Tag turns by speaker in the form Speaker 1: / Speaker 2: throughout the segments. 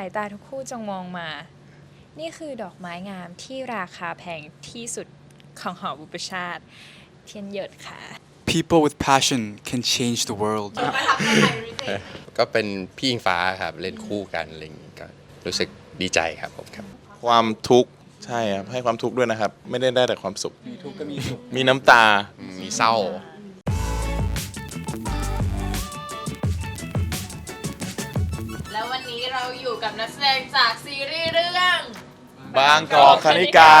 Speaker 1: ายตาทุกคู่จงมองมา นี่คือดอกไม้งามที่ราคาแพงที่สุดของหอบุปชาติ เทียนหยดค่ะ
Speaker 2: People with passion can change the world
Speaker 3: ก็เป็นพี่อิงฟ้าครับเล่นคู่กันอะไรอย่างงี้ก็รู้สึกดีใจครับผมครับ
Speaker 4: ความทุกข์ใช่ครับให้ความทุกข์ด้วยนะครับ ไม่ได้ได้แต่ความสุข มีทุกข์ก็มีสุข มีน้ำตา
Speaker 3: มีเศร้า
Speaker 5: เราอยู่กับนักแสดงจากซีรีส์เรื่อง
Speaker 4: บางกอกคณิกา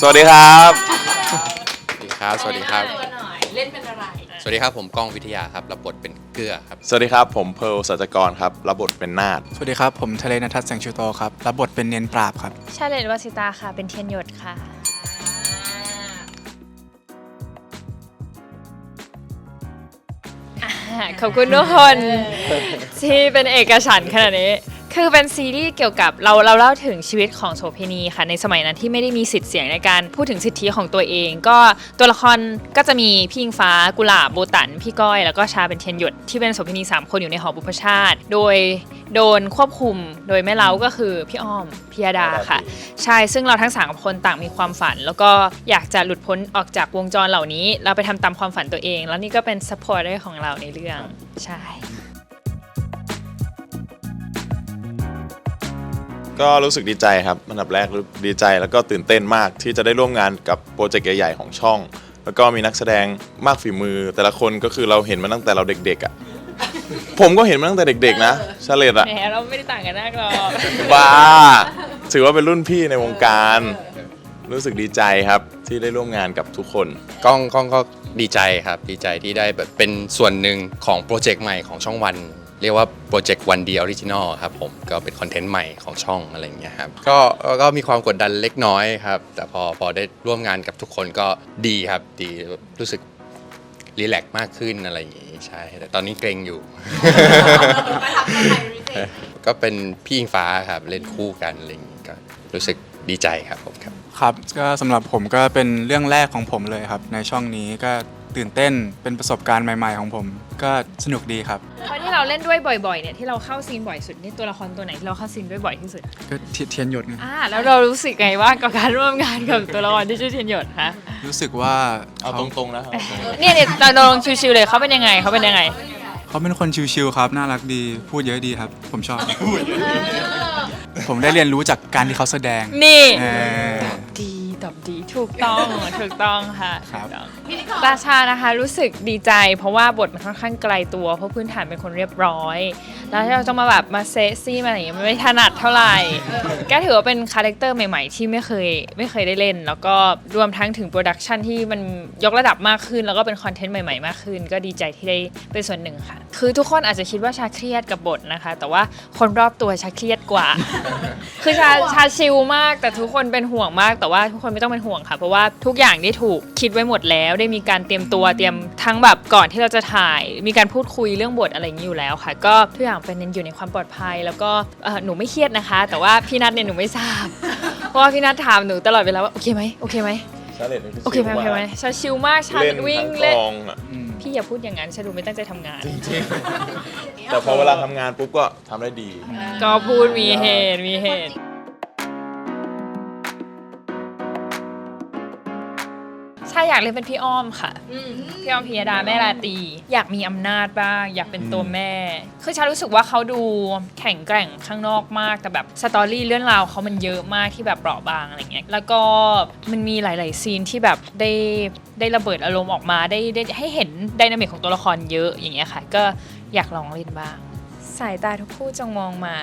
Speaker 4: สวัสดีครับ
Speaker 3: สวัสดีครับ สวัสดีครับ
Speaker 5: แนะนำตัวหน่อยเล่นเป็นอะไร
Speaker 3: สวัสดีครับผมก้องวิทยาครับรับบทเป็นเกลือครับ
Speaker 4: สวัสดีครับ ผมเพร์ลสัจกรครับรับบทเป็นนาฏ
Speaker 2: สวัสดีครับ ผมทะเลนทัศน์แสงชูโตครับ รับบทเป็นเนียนปราบครับ
Speaker 1: ชาเลนวาสิตาค่ะ เป็นเทียนหยดค่ะ ขอบคุณทุกคน ที่เป็นเอกฉันท์ขนาดนี้ คือเป็นซีรีส์เกี่ยวกับเราเราเล่าถึงชีวิตของโสเภณีค่ะ ในสมัยนั้นที่ไม่ได้มีสิทธิ์เสียงในการพูดถึงสิทธิของตัวเอง ก็ตัวละครก็จะมีพี่อิงฟ้ากุหลาบโบตัน พี่ก้อย แล้วก็ชาเป็นเทียนหยดที่เป็นโสเภณีสามคนอยู่ในหอบุพชาติ โดยโดนควบคุมโดยแม่เล้าก็คือพี่อ้อมพิยดาค่ะ ใช่ซึ่งเราทั้งสามคนต่างมีความฝัน แล้วก็อยากจะหลุดพ้นออกจากวงจรเหล่านี้ เราไปทำตามความฝันตัวเอง แล้วนี่ก็เป็นซัพพอร์ตของเราในเรื่องใช่
Speaker 4: ก็รู้สึกดีใจครับอันดับแรกรู้ดีใจแล้วก็ตื่นเต้นมากที่จะได้ร่วมงานกับโปรเจกต์ใหญ่ๆของช่อง แล้วก็มีนักแสดงมากฝีมือ แต่ละคนก็คือเราเห็นมาตั้งแต่เราเด็กๆอะผมก็เห็นมาตั้งแต่เด็กๆนะชาเลตอะ
Speaker 1: แหมเราไม่ได้ต่างกันมากหรอก
Speaker 4: บ้าถือว่าเป็นรุ่นพี่ในวงการ รู้สึกดีใจครับที่ได้ร่วมงานกับทุกคน
Speaker 3: ก้องก้องก็ดีใจครับ ดีใจที่ได้แบบเป็นส่วนหนึ่งของโปรเจกต์ใหม่ของช่องวัน เรียกว่าโปรเจกต์วันเดียวออริจินอลครับผมก็เป็นคอนเทนต์ใหม่ของช่องอะไรอย่างเงี้ยครับก็ก็มีความกดดันเล็กน้อยครับ แต่พอพอได้ร่วมงานกับทุกคนก็ดีครับดีรู้สึกรีแลกซ์มากขึ้นอะไรอย่างงี้ใช่แต่ตอนนี้เกรงอยู่
Speaker 5: ประทับใจเป็นพิเศษ
Speaker 3: ก็เป็นพี่อิงฟ้าครับเล่นคู่กันอะไรอย่างงี้ก็รู้สึกดีใจครับผมครับ
Speaker 2: ครับก็สำหรับผมก็เป็นเรื่องแรกของผมเลยครับ ในช่องนี้ก็ ตื่นเต้นเป็นประสบการณ์ใหม่ ๆ ของผม ก็สนุกดีครับ
Speaker 1: เพราะที่เราเล่นด้วยบ่อยๆเนี่ยที่เราเข้าซีนบ่อยสุดนี่ตัวละครตัวไหนที่เราเข้าซีนด้วยบ่อยที่สุด
Speaker 2: ก็เทีเทียนหยดไง
Speaker 1: อ่าแล้วเรารู้สึกไงว่างกับการร่วมงานกับตัวละครที่ชื่อเทียนหยดคะ
Speaker 2: รู้สึกว่า
Speaker 4: เอา
Speaker 2: เขา
Speaker 4: ตรงๆนะเอาตรงๆ
Speaker 1: เนี่ยเนี่ยเราลองชิวๆเลยเขาเป็นยังไงเขาเป็นยังไง
Speaker 2: เขาเป็นคนชิวๆครับ น่ารักดีพูดเยอะดีครับ ผมชอบ ผมได้เรียนรู้จากการที่เขาแสดง
Speaker 1: นี่
Speaker 2: เออ
Speaker 1: ดีต อบดีถูกต้อง ถูกต้องค่ะ
Speaker 2: ครับ
Speaker 1: ถูกต้องราชานะคะรู้สึกดีใจ เพราะว่าบทมันค่อนข้างไกลตัว เพราะพื้นฐานเป็นคนเรียบร้อย แล้วที่เราจะมาแบบมาเซะซี่มาอะไรอย่างเงี้ยมันไม่ถนัดเท่าไหร่ก็ถือว่าเป็นคาแรคเตอร์ใหม่ๆ ที่ไม่เคยไม่เคยได้เล่น แล้วก็รวมทั้งถึงโปรดักชันที่มันยกระดับมากขึ้น แล้วก็เป็นคอนเทนต์ใหม่ๆ มากขึ้น ก็ดีใจที่ได้เป็นส่วนหนึ่งค่ะ คือทุกคนอาจจะคิดว่าชาเครียดกับบทนะคะ แต่ว่าคนรอบตัวชาเครียดกว่า คือชาชาชิลมากแต่ทุกคนเป็นห่วงมากแต่ว่าทุกคนไม่ต้องเป็นห่วงค่ะ เพราะว่าทุกอย่างได้ถูกคิดไว้หมดแล้ว ได้มีการเตรียมตัวเตรียมทั้งแบบก่อนที่เราจะถ่าย มีการพูดคุยเรื่องบทอะไรอย่างนี้อยู่แล้วค่ะ ก็ทุกอย่างเป็นอยู่ในความปลอดภัย แล้วก็เอ่อหนูไม่เครียดนะคะ แต่ว่าพี่นัทเนี่ยหนูไม่ทราบ เพราะว่าพี่นัทถามหนูตลอดเวลาว่าโอเคไหมโอเคไหม
Speaker 4: ชาเลตเป็นพิเศษ
Speaker 1: โอเคไหมโอเคไหมชาชิลมากชา
Speaker 4: เล่น
Speaker 1: วิ่ง
Speaker 4: ทั้งก
Speaker 1: เล่น
Speaker 4: องอะ
Speaker 1: พี่อย่าพูดอย่างนั้นชาดูไม่ตั้งใจทำงาน
Speaker 4: แต่พอเวลาทำงานปุ๊บก็ทำได้ดี
Speaker 1: ก็พูดมีเหตุมีเหตุใช่อยากเล่นเป็นพี่อ้อมค่ะ พี่อ้อมพิยดาแม่ราตรีอยากมีอำนาจบ้าง อยากเป็นตัวแม่ คือชารู้สึกว่าเขาดูแข็งแกร่งข้างนอกมากแต่แบบสตอรี่เรื่องราวเขามันเยอะมากที่แบบเปราะบางอะไรเงี้ยแล้วก็มันมีหลาย ๆ ซีนที่แบบได้ได้ระเบิดอารมณ์ออกมาได้ได้ให้เห็นไดนามิกของตัวละครเยอะอย่างเงี้ยค่ะ ก็อยากลองเล่นบ้าง สายตาทุกคู่จงมองมา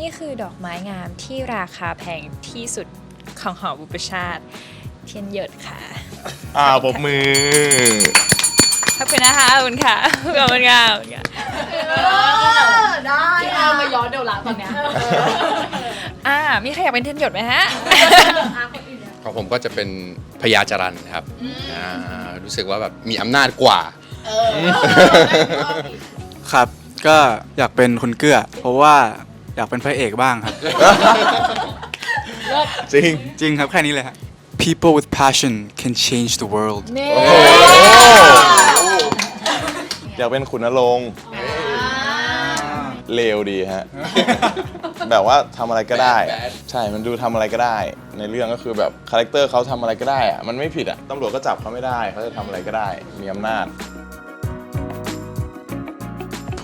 Speaker 1: นี่คือดอกไม้งามที่ราคาแพงที่สุดของหอบุปชาติ เทียนหยดค่ะ
Speaker 4: อ่าปรบมือ
Speaker 1: ขอบคุณนะคะขอบคุณค่ะขอบคุณค่ะขอบคุณค่ะ
Speaker 5: ได้เอามาย้อนเดี๋ยวละตอนเนี้ย
Speaker 1: อ่ามีใครอยากเป็นเทียนหยดไหมฮะ
Speaker 3: ของผมก็จะเป็นพญาจรันครับอ่ารู้สึกว่าแบบมีอำนาจกว่า
Speaker 2: ครับ ก็อยากเป็นคุณเกื้อ เพราะว่าอยากเป็นพระเอกบ้างครับ
Speaker 4: จริง
Speaker 2: จริงครับแค่นี้เลยฮะ People with passion can change the world
Speaker 1: นี่
Speaker 4: อยากเป็นขุนนรงค์เลวดีฮะ แบบว่าทำอะไรก็ได้
Speaker 3: Bad, bad
Speaker 4: ใช่ มันดูทำอะไรก็ได้ ในเรื่องก็คือแบบคาแรคเตอร์เขาทำอะไรก็ได้อะมันไม่ผิดอะตำรวจก็จับเขาไม่ได้ เขาจะทำอะไรก็ได้ มีอำนาจ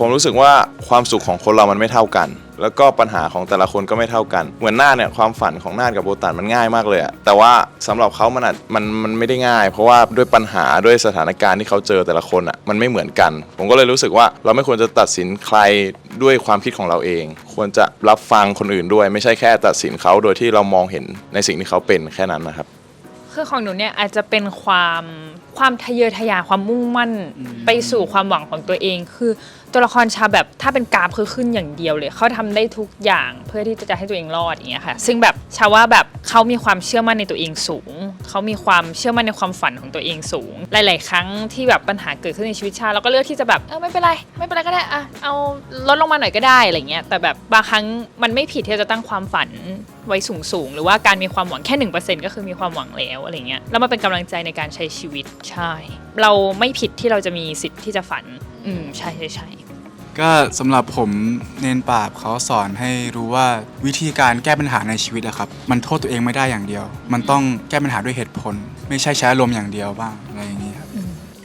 Speaker 4: ผมรู้สึกว่าความสุขของคนเรามันไม่เท่ากัน แล้วก็ปัญหาของแต่ละคนก็ไม่เท่ากัน เหมือนหน้าเนี่ยความฝันของหน้ากับโบตันมันง่ายมากเลยอะแต่ว่าสำหรับเขามันอาจมันมันไม่ได้ง่าย เพราะว่าด้วยปัญหาด้วยสถานการณ์ที่เขาเจอแต่ละคนอะมันไม่เหมือนกัน ผมก็เลยรู้สึกว่าเราไม่ควรจะตัดสินใครด้วยความคิดของเราเอง ควรจะรับฟังคนอื่นด้วย ไม่ใช่แค่ตัดสินเขาโดยที่เรามองเห็นในสิ่งที่เขาเป็นแค่นั้นนะครับ
Speaker 1: คือของหนูเนี่ยอาจจะเป็นความความทะเยอทะยานความมุ่งมั่นไปสู่ความหวังของตัวเองคือ ตัวละครชาแบบถ้าเป็นกราฟคือขึ้นอย่างเดียวเลยเขาทำได้ทุกอย่างเพื่อที่จะให้ตัวเองรอดอย่างเงี้ยค่ะ ซึ่งแบบชาว่าแบบเขามีความเชื่อมั่นในตัวเองสูงเขามีความเชื่อมั่นในความฝันของตัวเองสูง หลาย ๆ ครั้งที่แบบปัญหาเกิดขึ้นในชีวิตชาเราก็เลือกที่จะแบบเออไม่เป็นไรไม่เป็นไรก็ได้อะเอาลดลงมาหน่อยก็ได้อะไรเงี้ยแต่แบบบางครั้งมันไม่ผิดที่จะตั้งความฝันไว้สูงสูงๆหรือว่าการมีความหวังแค่หนึ่งเปอร์เซ็นก็คือมีความหวังแล้วอะไรเงี้ยแล้วมันเป็นกำลังใจในการใช้ชีวิตใช่ เราไม่ผิดที่เราจะมีสิทธิ์ที่จะฝัน อืมใช่ใช่ใช่
Speaker 2: ก็สำหรับผมเนนปราบเขาสอนให้รู้ว่าวิธีการแก้ปัญหาในชีวิตอะครับ มันโทษตัวเองไม่ได้อย่างเดียว มันต้องแก้ปัญหาด้วยเหตุผล ไม่ใช่ใช้อารมณ์อย่างเดียวบ้างอะไรอย่างนี้ครับ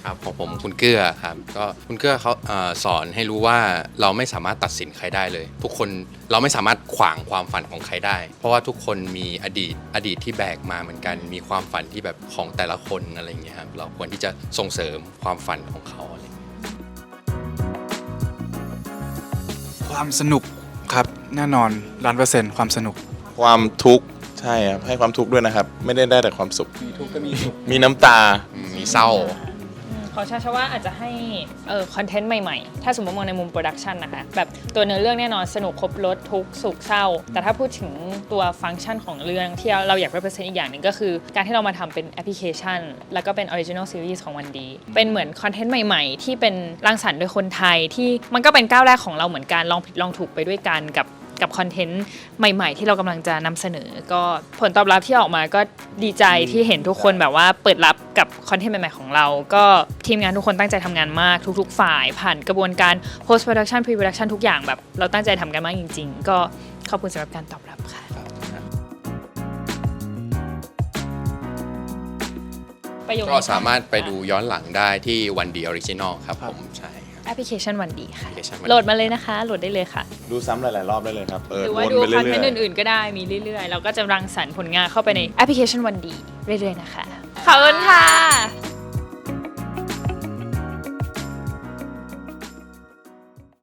Speaker 3: ครับของผมคุณเกื้อครับก็คุณเกื้อเขาเอ่อสอนให้รู้ว่าเราไม่สามารถตัดสินใครได้เลย ทุกคนเราไม่สามารถขวางความฝันของใครได้ เพราะว่าทุกคนมีอดีตอดีตที่แบกมาเหมือนกัน มีความฝันที่แบบของแต่ละคนอะไรอย่างเงี้ยครับเราควรที่จะส่งเสริมความฝันของเขาอะไร
Speaker 2: ความสนุกครับแน่นอนล้านเปอร์เซ็นต์ความสนุก
Speaker 4: ความทุกข์ใช่ครับให้ความทุกข์ด้วยนะครับ ไม่ได้ได้แต่ความสุข
Speaker 2: มีทุกก็มีสุข
Speaker 4: มีน้ำตา
Speaker 3: อืมมีเศร้า
Speaker 1: ของชาชาว่าอาจจะให้เออคอนเทนต์ใหม่ๆ ถ้าสมมติมองในมุมโปรดักชันนะคะ แบบตัวเนื้อเรื่องแน่นอนสนุกครบรถทุกสุขเศร้า แต่ถ้าพูดถึงตัวฟังก์ชันของเรื่องที่เราอยาก represent อีกอย่างหนึ่งก็คือ การที่เรามาทำเป็นแอปพลิเคชัน แล้วก็เป็น original series ของวันดี เป็นเหมือนคอนเทนต์ใหม่ๆ ที่เป็นรังสรรค์โดยคนไทยที่มันก็เป็นก้าวแรกของเราเหมือนกันลองผิดลองถูกไปด้วยกันกับ กับคอนเทนต์ใหม่ ๆ ที่เรากำลังจะนำเสนอ ก็ผลตอบรับที่ออกมาก็ดีใจที่เห็นทุกคนแบบว่าเปิดรับกับคอนเทนต์ใหม่ ๆ ของเรา ก็ทีมงานทุกคนตั้งใจทำงานมากทุก ๆ ฝ่าย ผ่านกระบวนการ post production pre production ทุกอย่างแบบเราตั้งใจทำกันมากจริง ๆ ก็ขอบคุณสำหรับการตอบรับค่ะ ประโยค
Speaker 3: ก็
Speaker 1: นี้
Speaker 3: สามารถไปดูย้อนหลังได้ที่วันดีออริจินอลครับผมใช่ครับ
Speaker 1: แอปพลิเคชันวันดีค่ะ
Speaker 3: แอปพลิเคชันวันดี
Speaker 1: โหลดมาเลยนะคะ โหลดได้เลยค่ะ
Speaker 4: ดูซ้ำหลาย ๆ รอบได้เลยครับเปิ
Speaker 1: ห
Speaker 4: ด
Speaker 1: รือ
Speaker 4: ว
Speaker 1: ว่านดู
Speaker 4: ไป
Speaker 1: คอน
Speaker 4: เรื่
Speaker 1: เท
Speaker 4: อน
Speaker 1: ต์
Speaker 4: ย
Speaker 1: อื่นๆ ก็ได้มีเรื่อยๆ เราก็จะรังสรรค์ผลงานเข้าไปในแอปพลิเคชันวันดีเรื่อยๆ นะคะ ขอบคุณค่ะ